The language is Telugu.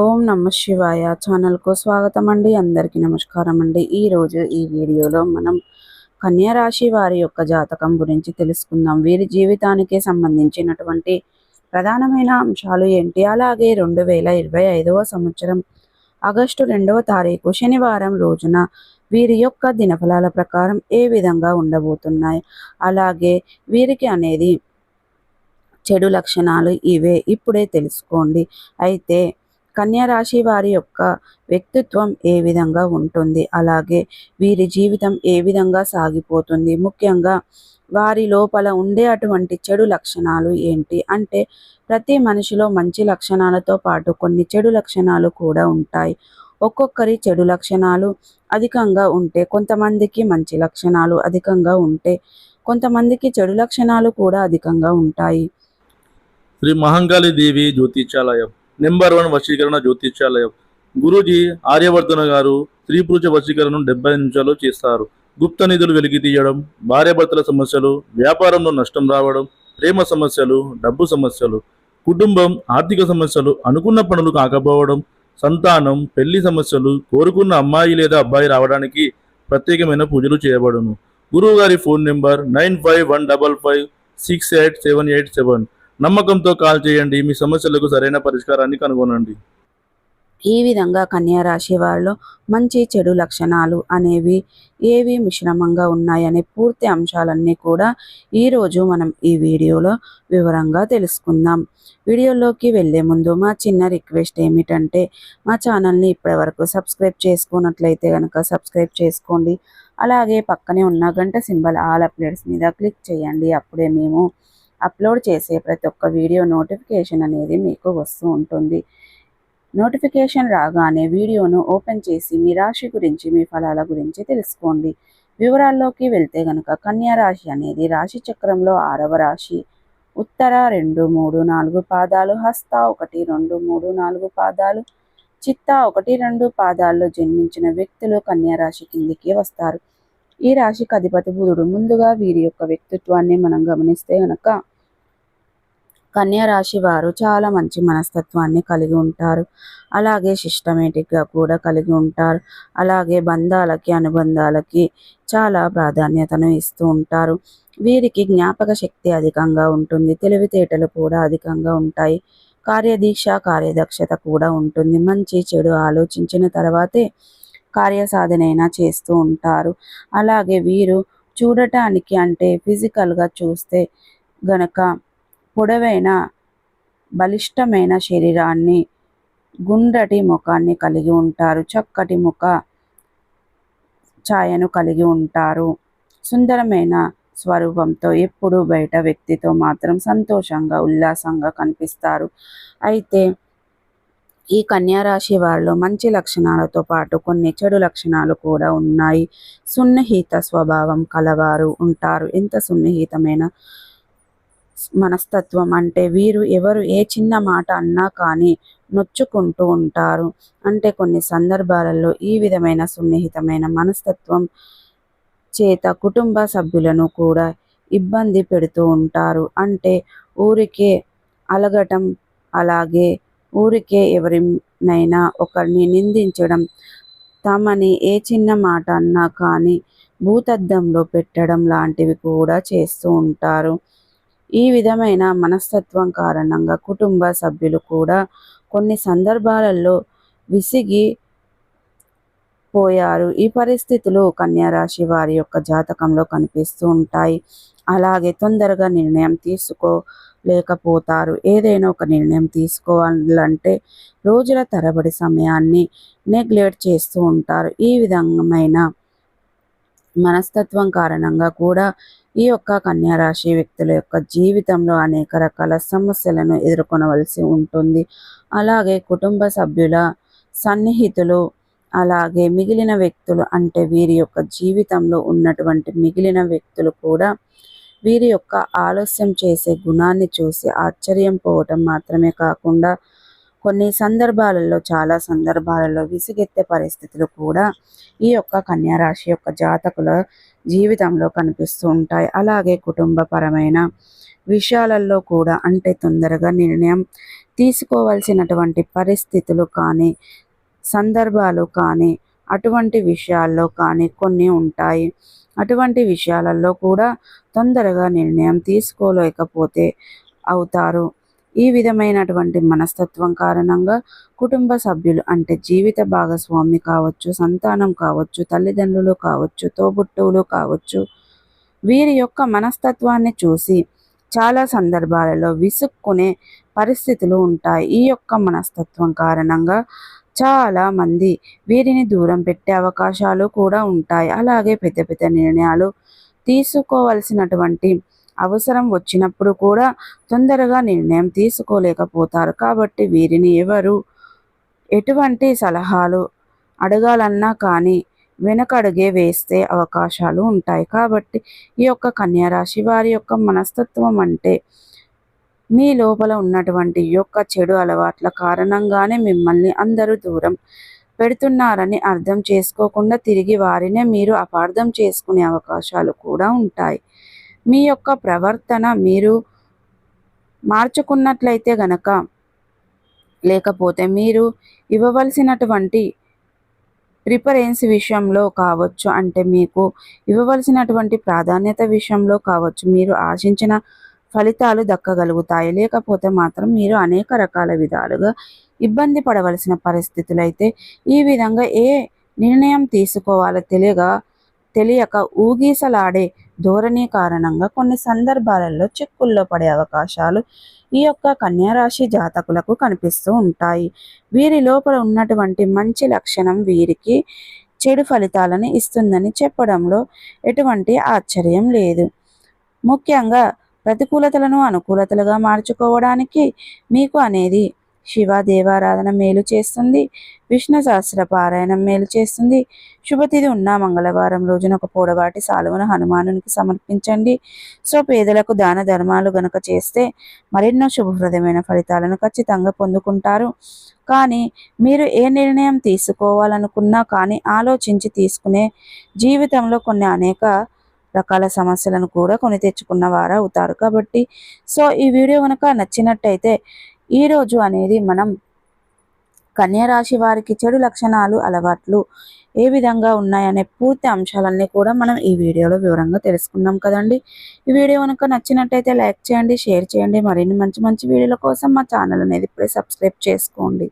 ఓం నమ శివాయ ఛానల్కు స్వాగతం అండి అందరికీ నమస్కారం అండి ఈరోజు ఈ వీడియోలో మనం కన్యా రాశి వారి యొక్క జాతకం గురించి తెలుసుకుందాం. వీరి జీవితానికి సంబంధించినటువంటి ప్రధానమైన అంశాలు ఏంటి? అలాగే రెండు వేల ఇరవై ఐదవ సంవత్సరం ఆగస్టు రెండవ తారీఖు శనివారం రోజున వీరి యొక్క దినఫలాల ప్రకారం ఏ విధంగా ఉండబోతున్నాయి? అలాగే వీరికి అనేది చెడు లక్షణాలు ఇవే ఇప్పుడే తెలుసుకోండి. అయితే కన్యా రాశి వారి యొక్క వ్యక్తిత్వం ఏ విధంగా ఉంటుంది? అలాగే వీరి జీవితం ఏ విధంగా సాగిపోతుంది? ముఖ్యంగా వారి లోపల ఉండే అటువంటి చెడు లక్షణాలు ఏంటి? అంటే ప్రతి మనిషిలో మంచి లక్షణాలతో పాటు కొన్ని చెడు లక్షణాలు కూడా ఉంటాయి. ఒక్కొక్కరి చెడు లక్షణాలు అధికంగా ఉంటే కొంతమందికి మంచి లక్షణాలు అధికంగా ఉంటే కొంతమందికి చెడు లక్షణాలు కూడా అధికంగా ఉంటాయి. శ్రీ మహంకాళి దేవి జ్యోతిషాలయం. నెంబర్ వన్ వశీకరణ జ్యోతిష్యాలయం. గురూజీ ఆర్యవర్ధన గారు స్త్రీ పురుష వశీకరణను డెబ్బై నిమిషాలు చేస్తారు. గుప్త నిధులు వెలికి తీయడం భార్యాభర్తల సమస్యలు వ్యాపారంలో నష్టం రావడం ప్రేమ సమస్యలు డబ్బు సమస్యలు కుటుంబం ఆర్థిక సమస్యలు అనుకున్న పనులు కాకపోవడం సంతానం పెళ్ళి సమస్యలు కోరుకున్న అమ్మాయి లేదా అబ్బాయి రావడానికి ప్రత్యేకమైన పూజలు చేయబడును. గురువు గారి phone number nine five one double five six eight seven eight seven. నమ్మకంతో కాల్ చేయండి. మీ సమస్యలకు సరైన పరిష్కారాన్ని కనుగొనండి. ఈ విధంగా కన్యా రాశి వాళ్ళు మంచి చెడు లక్షణాలు అనేవి ఏవి మిశ్రమంగా ఉన్నాయనే పూర్తి అంశాలన్నీ కూడా ఈరోజు మనం ఈ వీడియోలో వివరంగా తెలుసుకుందాం. వీడియోలోకి వెళ్ళే ముందు మా చిన్న రిక్వెస్ట్ ఏమిటంటే మా ఛానల్ని ఇప్పటివరకు సబ్స్క్రైబ్ చేసుకున్నట్లయితే కనుక సబ్స్క్రైబ్ చేసుకోండి. అలాగే పక్కనే ఉన్న గంట సింబల్ ఆల్ అప్డేట్స్ మీద క్లిక్ చేయండి. అప్పుడే మేము అప్లోడ్ చేసే ప్రతి ఒక్క వీడియో నోటిఫికేషన్ అనేది మీకు వస్తూ ఉంటుంది. నోటిఫికేషన్ రాగానే వీడియోను ఓపెన్ చేసి మీ రాశి గురించి మీ ఫలాల గురించి తెలుసుకోండి. వివరాల్లోకి వెళ్తే గనక కన్యా రాశి అనేది రాశి చక్రంలో ఆరవ రాశి. ఉత్తర రెండు మూడు నాలుగు పాదాలు హస్త ఒకటి రెండు మూడు నాలుగు పాదాలు చిత్త ఒకటి రెండు పాదాల్లో జన్మించిన వ్యక్తులు కన్యా రాశి కిందికి వస్తారు. ఈ రాశికి అధిపతి బుధుడు. ముందుగా వీరి యొక్క వ్యక్తిత్వాన్ని మనం గమనిస్తే గనక రాశి వారు చాలా మంచి మనస్తత్వాన్ని కలిగి ఉంటారు. అలాగే సిస్టమేటిక్గా కూడా కలిగి ఉంటారు. అలాగే బంధాలకి అనుబంధాలకి చాలా ప్రాధాన్యతను ఇస్తూ ఉంటారు. వీరికి జ్ఞాపక శక్తి అధికంగా ఉంటుంది. తెలివితేటలు కూడా అధికంగా ఉంటాయి. కార్యదీక్ష కార్యదక్షత కూడా ఉంటుంది. మంచి చెడు ఆలోచించిన తర్వాతే కార్యసాధనైనా చేస్తూ ఉంటారు. అలాగే వీరు చూడటానికి అంటే ఫిజికల్గా చూస్తే గనక పొడవైన బలిష్టమైన శరీరాన్ని గుండ్రటి ముఖాన్ని కలిగి ఉంటారు. చక్కటి ముఖ ఛాయను కలిగి ఉంటారు. సుందరమైన స్వరూపంతో ఎప్పుడు బయట వ్యక్తితో మాత్రం సంతోషంగా ఉల్లాసంగా కనిపిస్తారు. అయితే ఈ కన్యారాశి వారిలో మంచి లక్షణాలతో పాటు కొన్ని చెడు లక్షణాలు కూడా ఉన్నాయి. సున్నిహిత స్వభావం కలవారు ఉంటారు. ఎంత సున్నిహితమైన మనస్తత్వం అంటే వీరు ఎవరు ఏ చిన్న మాట అన్నా కానీ నొచ్చుకుంటూ ఉంటారు. అంటే కొన్ని సందర్భాలలో ఈ విధమైన సున్నిహితమైన మనస్తత్వం చేత కుటుంబ సభ్యులను కూడా ఇబ్బంది పెడుతూ ఉంటారు. అంటే ఊరికే అలగటం అలాగే ఊరికే ఎవరినైనా ఒకరిని నిందించడం తమని ఏ చిన్న మాట అన్నా కానీ భూతద్దంలో పెట్టడం లాంటివి కూడా చేస్తూ ఉంటారు. ఈ విధమైన మనస్తత్వం కారణంగా కుటుంబ సభ్యులు కూడా కొన్ని సందర్భాలలో విసిగి పోయారు. ఈ పరిస్థితులు కన్యారాశి వారి యొక్క జాతకంలో కనిపిస్తూ ఉంటాయి. అలాగే తొందరగా నిర్ణయం తీసుకోలేకపోతారు. ఏదైనా ఒక నిర్ణయం తీసుకోవాలంటే రోజుల తరబడి సమయాన్ని నెగ్లెక్ట్ చేస్తూ ఉంటారు. ఈ విధమైన మనస్తత్వం కారణంగా కూడా ఈ యొక్క కన్యారాశి వ్యక్తుల యొక్క జీవితంలో అనేక రకాల సమస్యలను ఎదుర్కొనవలసి ఉంటుంది. అలాగే కుటుంబ సభ్యుల సన్నిహితులు అలాగే మిగిలిన వ్యక్తులు అంటే వీరి యొక్క జీవితంలో ఉన్నటువంటి మిగిలిన వ్యక్తులు కూడా వీరి యొక్క ఆలస్యం చేసే గుణాన్ని చూసి ఆశ్చర్యం పోవటం మాత్రమే కాకుండా కొన్ని సందర్భాలలో చాలా సందర్భాలలో విసిగెత్తే పరిస్థితులు కూడా ఈ యొక్క కన్యారాశి యొక్క జాతకుల జీవితంలో కనిపిస్తూ ఉంటాయి. అలాగే కుటుంబపరమైన విషయాలలో కూడా అంటే తొందరగా నిర్ణయం తీసుకోవాల్సినటువంటి పరిస్థితులు కానీ సందర్భాలు కానీ అటువంటి విషయాల్లో కానీ కొన్ని ఉంటాయి. అటువంటి విషయాలలో కూడా తొందరగా నిర్ణయం తీసుకోలేకపోతే అవుతారు. ఈ విధమైనటువంటి మనస్తత్వం కారణంగా కుటుంబ సభ్యులు అంటే జీవిత భాగస్వామి కావచ్చు సంతానం కావచ్చు తల్లిదండ్రులు కావచ్చు తోబుట్టువులు కావచ్చు వీరి యొక్క మనస్తత్వాన్ని చూసి చాలా సందర్భాలలో విసుక్కునే పరిస్థితులు ఉంటాయి. ఈ యొక్క మనస్తత్వం కారణంగా చాలా మంది వీరిని దూరం పెట్టే అవకాశాలు కూడా ఉంటాయి. అలాగే పెద్ద పెద్ద నిర్ణయాలు తీసుకోవలసినటువంటి అవసరం వచ్చినప్పుడు కూడా తొందరగా నిర్ణయం తీసుకోలేకపోతారు. కాబట్టి వీరిని ఎవరు ఎటువంటి సలహాలు అడగాలన్నా కానీ వెనకడుగే వేస్తే అవకాశాలు ఉంటాయి. కాబట్టి ఈ యొక్క కన్యారాశి వారి యొక్క మనస్తత్వం అంటే మీ లోపల ఉన్నటువంటి యొక్క చెడు అలవాట్ల కారణంగానే మిమ్మల్ని అందరూ దూరం పెడుతున్నారని అర్థం చేసుకోకుండా తిరిగి వారినే మీరు అపార్థం చేసుకునే అవకాశాలు కూడా ఉంటాయి. మీ యొక్క ప్రవర్తన మీరు మార్చుకున్నట్లయితే గనక లేకపోతే మీరు ఇవ్వవలసినటువంటి ప్రిఫరెన్స్ విషయంలో కావచ్చు అంటే మీకు ఇవ్వవలసినటువంటి ప్రాధాన్యత విషయంలో కావచ్చు మీరు ఆశించిన ఫలితాలు దక్కగలుగుతాయి. లేకపోతే మాత్రం మీరు అనేక రకాల విధాలుగా ఇబ్బంది పడవలసిన పరిస్థితులు అయితే ఈ విధంగా ఏ నిర్ణయం తీసుకోవాలో తెలియగా తెలియక ఊగీసలాడే ధోరణి కారణంగా కొన్ని సందర్భాలలో చిక్కుల్లో పడే అవకాశాలు ఈ యొక్క కన్యారాశి జాతకులకు కనిపిస్తూ ఉంటాయి. వీరి లోపల ఉన్నటువంటి మంచి లక్షణం వీరికి చెడు ఫలితాలను ఇస్తుందని చెప్పడంలో ఎటువంటి ఆశ్చర్యం లేదు. ముఖ్యంగా ప్రతికూలతలను అనుకూలతలుగా మార్చుకోవడానికి మీకు అనేది శివ దేవారాధన మేలు చేస్తుంది. విష్ణు సహస్ర పారాయణం మేలు చేస్తుంది. శుభతిథి ఉన్న మంగళవారం రోజున ఒక పొడవాటి సాలువను హనుమానునికి సమర్పించండి. సో పేదలకు దాన ధర్మాలు గనక చేస్తే మరెన్నో శుభప్రదమైన ఫలితాలను ఖచ్చితంగా పొందుకుంటారు. కానీ మీరు ఏ నిర్ణయం తీసుకోవాలనుకున్నా కానీ ఆలోచించి తీసుకునే జీవితంలో కొన్ని అనేక రకాల సమస్యలను కూడా కొని తెచ్చుకున్న వారు అవుతారు కాబట్టి. సో ఈ వీడియో కనుక నచ్చినట్టయితే ఈరోజు అనేది మనం కన్యరాశి వారికి చెడు లక్షణాలు అలవాట్లు ఏ విధంగా ఉన్నాయనే పూర్తి అంశాలన్నీ కూడా మనం ఈ వీడియోలో వివరంగా తెలుసుకున్నాం కదండి. ఈ వీడియో కనుక నచ్చినట్టయితే లైక్ చేయండి షేర్ చేయండి. మరిన్ని మంచి మంచి వీడియోల కోసం మా ఛానల్ అనేది ఇప్పుడే సబ్స్క్రైబ్ చేసుకోండి.